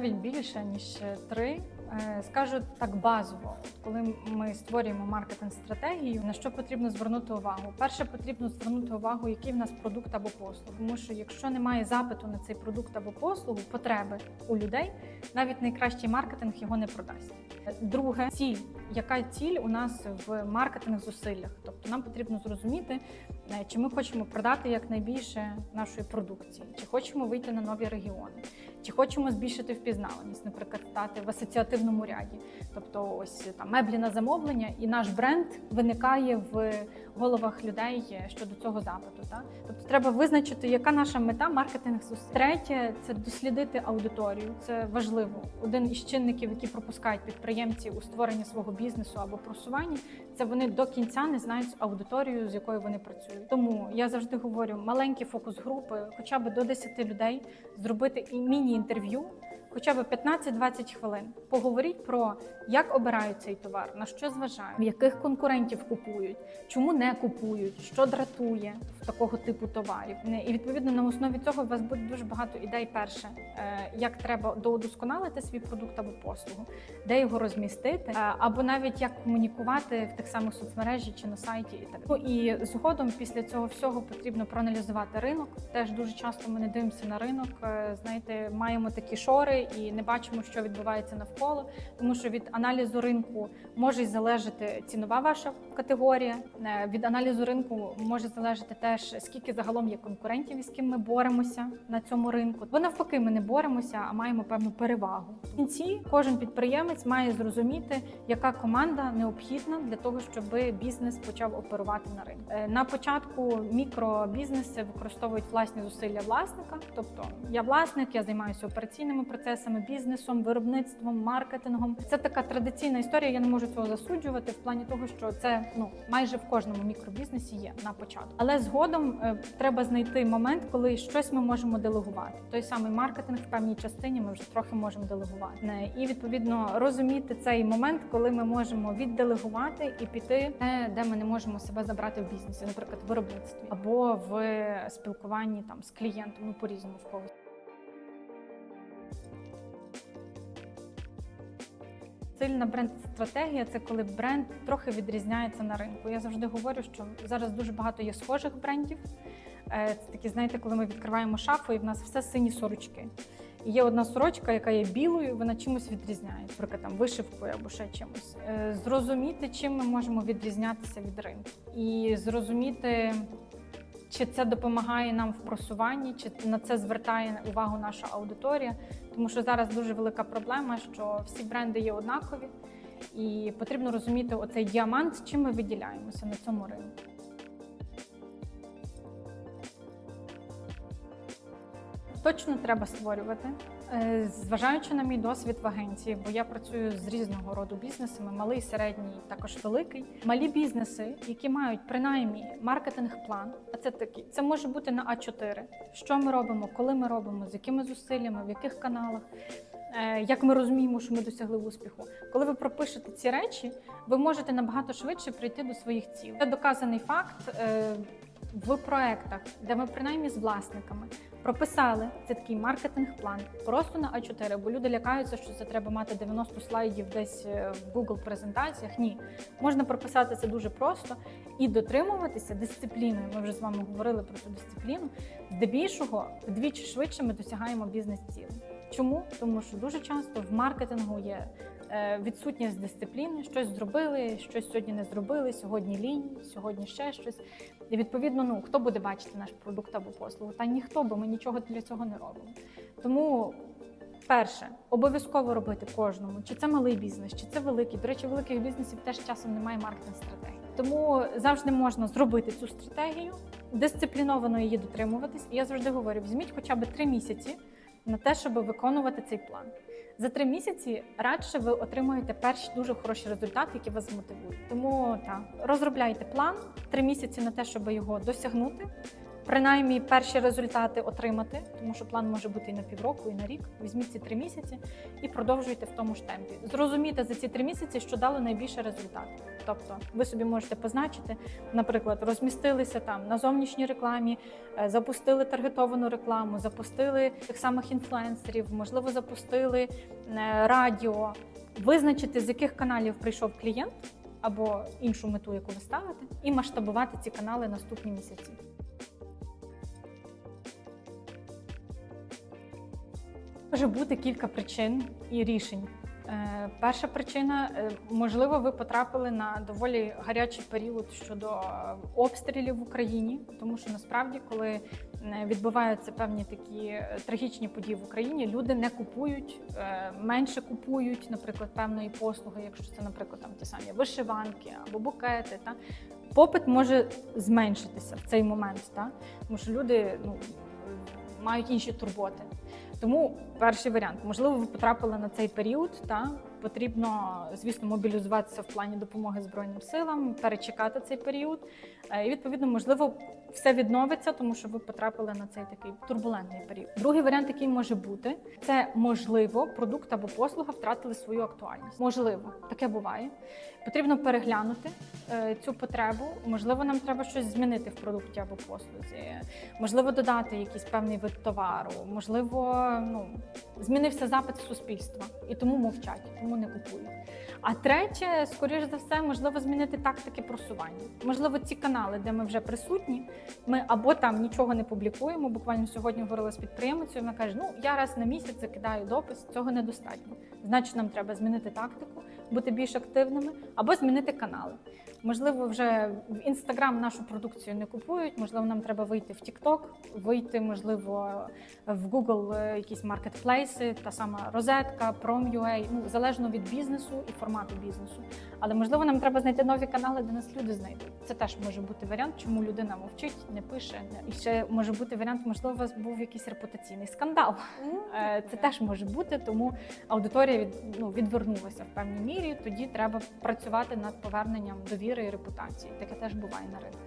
навіть більше ніж три. Е, Скажу так базово, коли ми створюємо маркетинг стратегію, на що потрібно звернути увагу? Перше, потрібно звернути увагу, який в нас продукт або послуг. Тому що якщо немає запиту на цей продукт або послугу, потреби у людей, навіть найкращий маркетинг його не продасть. Друге, ціль. Яка ціль у нас в маркетинг зусиллях? Тобто нам потрібно зрозуміти, е, чи ми хочемо продати якнайбільше нашої продукції, чи хочемо вийти на нові регіони, чи хочемо збільшити впізнаваність, наприклад, стати в асоціативному ряді. Тобто, ось там меблі на замовлення, і наш бренд виникає в головах людей щодо цього запиту. Так? Тобто, треба визначити, яка наша мета маркетинг зусиль. Третє це дослідити аудиторію. Це важливо. Один із чинників, які пропускають підприємці у створенні свого бізнесу або просуванні, це вони до кінця не знають аудиторію, з якою вони працюють. Тому я завжди говорю, маленькі фокус-групи, хоча б до 10 людей, зробити і міні-інтерв'ю. Хоча б 15-20 хвилин поговоріть про як обирають цей товар, на що зважають, яких конкурентів купують, чому не купують, що дратує в такого типу товарів. І відповідно на основі цього у вас буде дуже багато ідей. Перше, е, як треба доудосконалити свій продукт або послугу, де його розмістити, е, або навіть як комунікувати в тих самих соцмережі чи на сайті, і так. Ну і згодом після цього всього потрібно проаналізувати ринок. Теж дуже часто ми не дивимося на ринок. е, Знаєте, маємо такі шори і не бачимо, що відбувається навколо, тому що від аналізу ринку може залежати цінова ваша категорія. е, Від аналізу ринку може залежати теж скільки загалом є конкурентів, із ким ми боремося на цьому ринку. Бо навпаки, ми не боремося, а маємо певну перевагу. В кінці кожен підприємець має зрозуміти, яка команда необхідна для того, щоб бізнес почав оперувати на ринку. Е, На початку мікробізнеси використовують власні зусилля власника, тобто я власник, я займаюся операційними процесами, бізнесом, виробництвом, маркетингом. Це така традиційна історія. Я не можу цього засуджувати в плані того, що це ну майже в кожному мікробізнесі є на початку. Але згодом е, треба знайти момент, коли щось ми можемо делегувати. Той самий маркетинг в певній частині ми вже трохи можемо делегувати. Е, І відповідно розуміти цей момент, коли ми можемо відделегувати і піти, те, де ми не можемо себе забрати в бізнесі, наприклад, в виробництві або в спілкуванні там з клієнтом, ну по різному в когось. Сильна бренд-стратегія це коли бренд трохи відрізняється на ринку. Я завжди говорю, що зараз дуже багато є схожих брендів. Е, Це такі, знаєте, коли ми відкриваємо шафу, і в нас все сині сорочки. І є одна сорочка, яка є білою, вона чимось відрізняється, наприклад, там вишивкою або ще чимось. Е, Зрозуміти, чим ми можемо відрізнятися від ринку, і зрозуміти, чи це допомагає нам в просуванні, чи на це звертає увагу наша аудиторія. Тому що зараз дуже велика проблема, що всі бренди є однакові, і потрібно розуміти оцей діамант, чим ми виділяємося на цьому ринку. Точно треба створювати. Е, Зважаючи на мій досвід в агенції, бо я працюю з різного роду бізнесами, малий, середній, також великий. Малі бізнеси, які мають принаймні маркетинг-план, а це такі, це може бути на А4. Що ми робимо, коли ми робимо, з якими зусиллями, в яких каналах. е, Як ми розуміємо, що ми досягли успіху, коли ви пропишете ці речі, ви можете набагато швидше прийти до своїх цілей. Це доказаний факт е, в проектах, де ми принаймні з власниками прописали це такий маркетинг-план просто на А4, бо люди лякаються, що це треба мати 90 слайдів десь е, в Google презентаціях. Ні, можна прописати це дуже просто і дотримуватися дисципліною. Ми вже з вами говорили про цю дисципліну. Здебільшого вдвічі швидше ми досягаємо бізнес-цілей. Чому? Тому що дуже часто в маркетингу є відсутність дисципліни, щось зробили, щось сьогодні не зробили, сьогодні лінь, сьогодні ще щось. І відповідно, ну хто буде бачити наш продукт або послугу? Та ніхто, бо ми нічого для цього не робимо. Тому. Перше, обов'язково робити кожному, чи це малий бізнес, чи це великий. До речі, великих бізнесів теж часом немає маркетинг стратегії. Тому завжди можна зробити цю стратегію, дисципліновано її дотримуватись. І я завжди говорю: візьміть хоча б три місяці на те, щоб виконувати цей план. За три місяці радше ви отримуєте перші дуже хороші результати, які вас змотивують. Тому так, розробляйте план три місяці на те, щоб його досягнути. Принаймні перші результати отримати, тому що план може бути і на півроку, і на рік. Візьміть ці три місяці і продовжуйте в тому ж темпі. Зрозумійте за ці три місяці, що дало найбільше результату. Тобто, ви собі можете позначити, наприклад, розмістилися там на зовнішній рекламі, е, запустили таргетовану рекламу, запустили тих самих інфлюенсерів, можливо, запустили е, радіо, визначити, з яких каналів прийшов клієнт або іншу мету, яку ви ставите, і масштабувати ці канали наступні місяці. Може бути кілька причин і рішень. Е, Перша причина, е, можливо, ви потрапили на доволі гарячий період щодо е, обстрілів в Україні, тому що насправді, коли відбуваються певні такі трагічні події в Україні, люди не купують, менше купують, наприклад, певної послуги, якщо це, наприклад, там ті самі вишиванки або букети. Та попит може зменшитися в цей момент, та тому що люди ну мають інші турботи. Тому перший варіант, можливо, ви потрапили на цей період. Та потрібно, звісно, мобілізуватися в плані допомоги Збройним силам, перечекати цей період. Е, І відповідно, можливо, все відновиться, тому що ви потрапили на цей такий турбулентний період. Другий варіант, який може бути, це можливо, продукт або послуга втратили свою актуальність. Можливо, таке буває. Потрібно переглянути е, цю потребу. Можливо, нам треба щось змінити в продукті або послузі. Можливо, додати якийсь певний вид товару. Можливо, ну змінився запит суспільства і тому мовчать, тому не купують. А третє, скоріш за все, можливо, змінити тактики просування. Можливо, ці канали, де ми вже присутні, ми або там нічого не публікуємо. Буквально сьогодні говорила з підприємницею. Вона каже: Ну я раз на місяць закидаю допис, цього недостатньо. Значить, нам треба змінити тактику, бути більш активними, або змінити канали. Можливо, вже в інстаграм нашу продукцію не купують. Можливо, нам треба вийти в TikTok, вийти, можливо, в Google е, якісь маркетплейси, та сама розетка, Prom.ua, ну залежно від бізнесу і формату бізнесу. Але можливо, нам треба знайти нові канали, де нас люди знайдуть. Це теж може бути варіант, чому людина мовчить, не пише. І ще може бути варіант, можливо, у вас був якийсь репутаційний скандал. Е, Це теж може бути, тому аудиторія від, ну, відвернулася в певній мірі. Тоді треба працювати над поверненням довіри і репутації. Таке теж буває на ринку.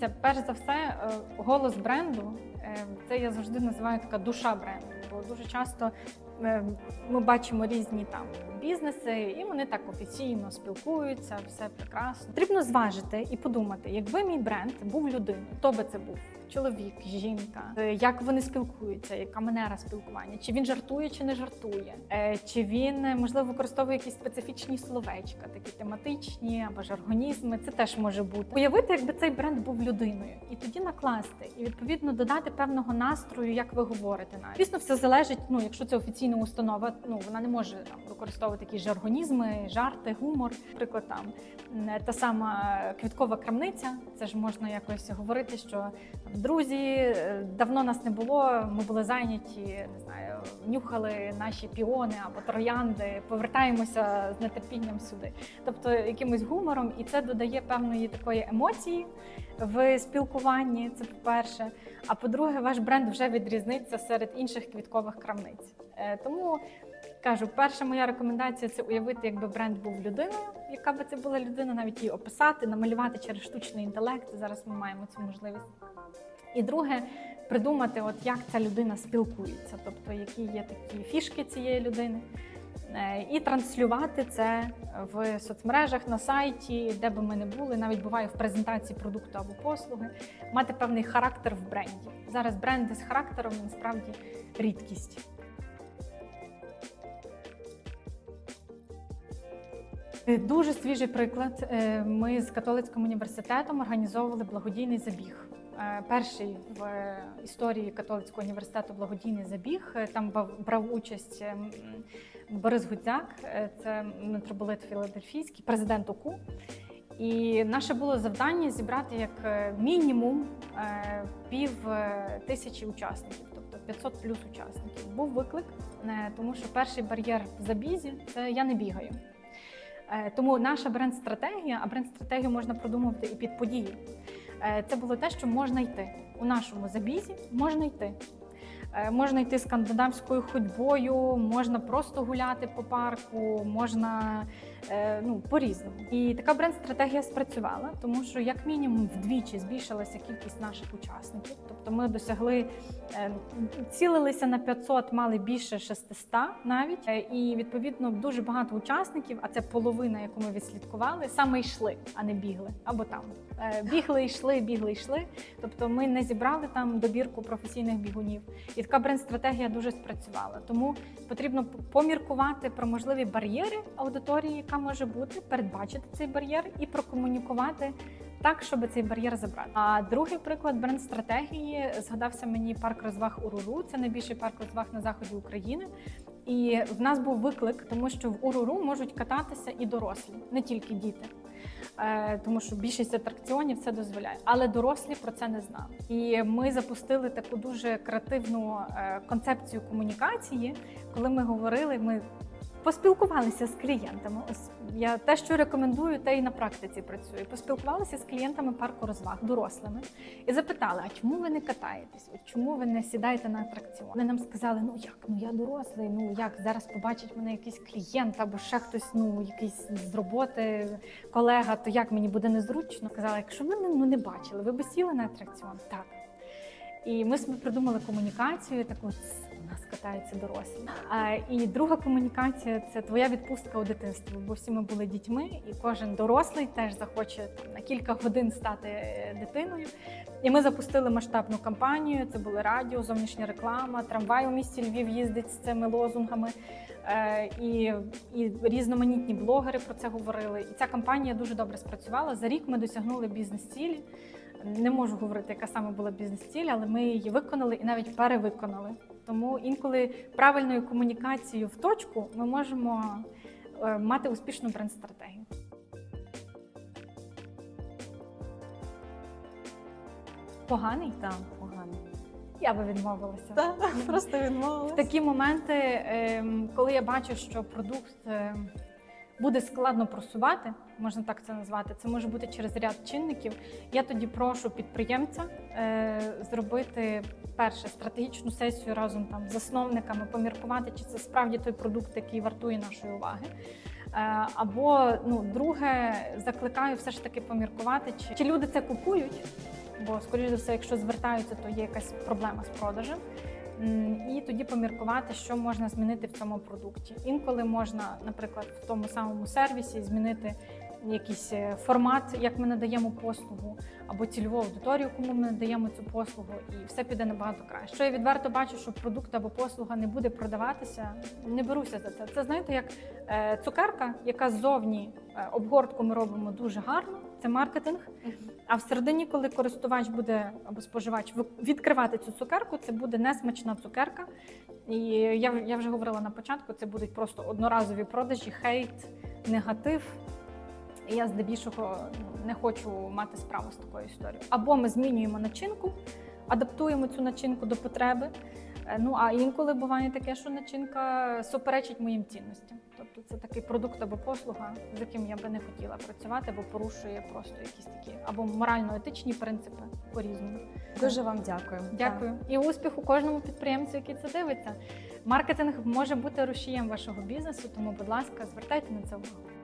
Це перш за все е, голос бренду. Е, Це я завжди називаю така душа бренду, бо дуже часто е, ми бачимо різні там бізнеси, і вони так офіційно спілкуються, все прекрасно. Потрібно зважити і подумати, якби мій бренд був людиною, хто би це був? Чоловік, жінка, Е, як вони спілкуються, яка манера спілкування, чи він жартує, чи не жартує, Е, чи він е, можливо використовує якісь специфічні словечка, такі тематичні або жаргонізми. Це теж може бути. Уявити, якби цей бренд був людиною, і тоді накласти, і відповідно додати певного настрою, як ви говорите. Навіть звісно, все залежить. Ну, якщо це офіційна установа, ну вона не може там використовувати якісь жаргонізми, жарти, гумор. Наприклад, там та сама квіткова крамниця. Це ж можна якось говорити, що друзі, е, давно нас не було. Ми були зайняті, не знаю, нюхали наші піони або троянди. Повертаємося з нетерпінням сюди. Тобто якимось гумором, і це додає певної такої емоції в спілкуванні. Це по-перше. А по-друге, ваш бренд вже відрізниться серед інших квіткових крамниць. Е, Тому кажу, перша моя рекомендація це уявити, якби бренд був людиною, яка би це була людина, навіть її описати, намалювати через штучний інтелект. Зараз ми маємо цю можливість. І друге, придумати, от як ця людина спілкується, тобто які є такі фішки цієї людини. Е, І транслювати це в соцмережах на сайті, де би ми не були, навіть буває в презентації продукту або послуги, мати певний характер в бренді. Зараз бренди з характером насправді рідкість. Дуже свіжий приклад. Е, Ми з католицьким університетом організовували благодійний забіг. Е, Перший в історії католицького університету благодійний забіг. Е, Там брав участь е, Борис Гудзяк, е, це митрополит Філадельфійський, президент ОКУ. І наше було завдання зібрати як е, мінімум е, пів е, тисячі учасників, тобто 500 плюс учасників. Був виклик, е, тому що перший бар'єр в забізі це я не бігаю. Е, Тому наша бренд-стратегія, а бренд-стратегію можна продумувати і під події. Е, Це було те, що можна йти у нашому забізі, можна йти. Е, Можна йти скандинавською ходьбою, можна просто гуляти по парку, можна ну, по-різному. І така бренд-стратегія спрацювала, тому що як мінімум вдвічі збільшилася кількість наших учасників. Тобто ми досягли, е, цілилися на 500, мали більше 600 навіть. Е, І відповідно дуже багато учасників, а це половина, яку ми відслідкували, саме йшли, а не бігли або там. Е, Бігли, йшли, бігли, йшли. Тобто ми не зібрали там добірку професійних бігунів. І така бренд-стратегія дуже спрацювала. Тому потрібно поміркувати про можливі бар'єри аудиторії, яка може бути, передбачити цей бар'єр і прокомунікувати так, щоб цей бар'єр забрати. А другий приклад бренд-стратегії згадався мені парк розваг Уруру. Це найбільший парк розваг на заході України. І в нас був виклик, тому що в Уруру можуть кататися і дорослі, не тільки діти. Е, тому що більшість атракціонів це дозволяє, але дорослі про це не знали. І ми запустили таку дуже креативну е, концепцію комунікації, коли ми говорили, ми поспілкувалися з клієнтами. Ось я те, що рекомендую, те і на практиці працює. Поспілкувалися з клієнтами парку розваг, дорослими, і запитали: а чому ви не катаєтесь? От чому ви не сідаєте на атракціон? Вони нам сказали: ну як, ну я дорослий, ну як зараз побачить мене якийсь клієнт або ще хтось, ну якийсь з роботи колега, то як мені буде незручно? Казала, якщо ви ну, не бачили, ви би сіли на атракціон? Так. І ми придумали комунікацію, таку «Ц, нас катаються дорослі. І друга комунікація це твоя відпустка у дитинство. Бо всі ми були дітьми, і кожен дорослий теж захоче на кілька годин стати е, дитиною. І ми запустили масштабну кампанію. Це були радіо, зовнішня реклама, трамвай у місті Львів їздить з цими лозунгами. Е, і, і різноманітні блогери про це говорили. І ця кампанія дуже добре спрацювала. За рік ми досягнули бізнес-цілі. Не можу говорити, яка саме була бізнес-ціль, але ми її виконали і навіть перевиконали. Тому інколи правильною комунікацією в точку ми можемо е, мати успішну бренд-стратегію. Поганий? Так, поганий. Я би відмовилася. Так, просто В такі моменти, ем, коли я бачу, що продукт ем, буде складно просувати, можна так це назвати, це може бути через ряд чинників. Я тоді прошу підприємця е, зробити перше стратегічну сесію разом там з засновниками, поміркувати, чи це справді той продукт, який вартує нашої уваги. Е, Або ну, друге, закликаю все ж таки поміркувати, чи, чи люди це купують. Бо, скоріш за все, якщо звертаються, то є якась проблема з продажем. І тоді поміркувати, що можна змінити в цьому продукті. Інколи можна, наприклад, в тому самому сервісі змінити якийсь е, формат, як ми надаємо послугу, або цільову аудиторію, кому ми надаємо цю послугу, і все піде набагато краще. Що я відверто бачу, що продукт або послуга не буде продаватися, не беруся за це. Це знаєте, як е, цукерка, яка ззовні е, обгортку ми робимо дуже гарно. Це маркетинг. А всередині, коли користувач буде або споживач відкривати цю цукерку, це буде несмачна цукерка. І я, я вже говорила на початку, це будуть просто одноразові продажі, хейт, негатив. І я здебільшого ну, не хочу мати справу з такою історією. Або ми змінюємо начинку, адаптуємо цю начинку до потреби. Е, Ну а інколи буває таке, що начинка суперечить моїм цінностям. Тобто це такий продукт або послуга, з яким я би не хотіла працювати, бо порушує просто якісь такі або морально-етичні принципи по-різному. Дуже вам дякую. Дякую і успіху кожному підприємцю, який це дивиться. Маркетинг може бути рушієм вашого бізнесу, тому, будь ласка, звертайте на це увагу.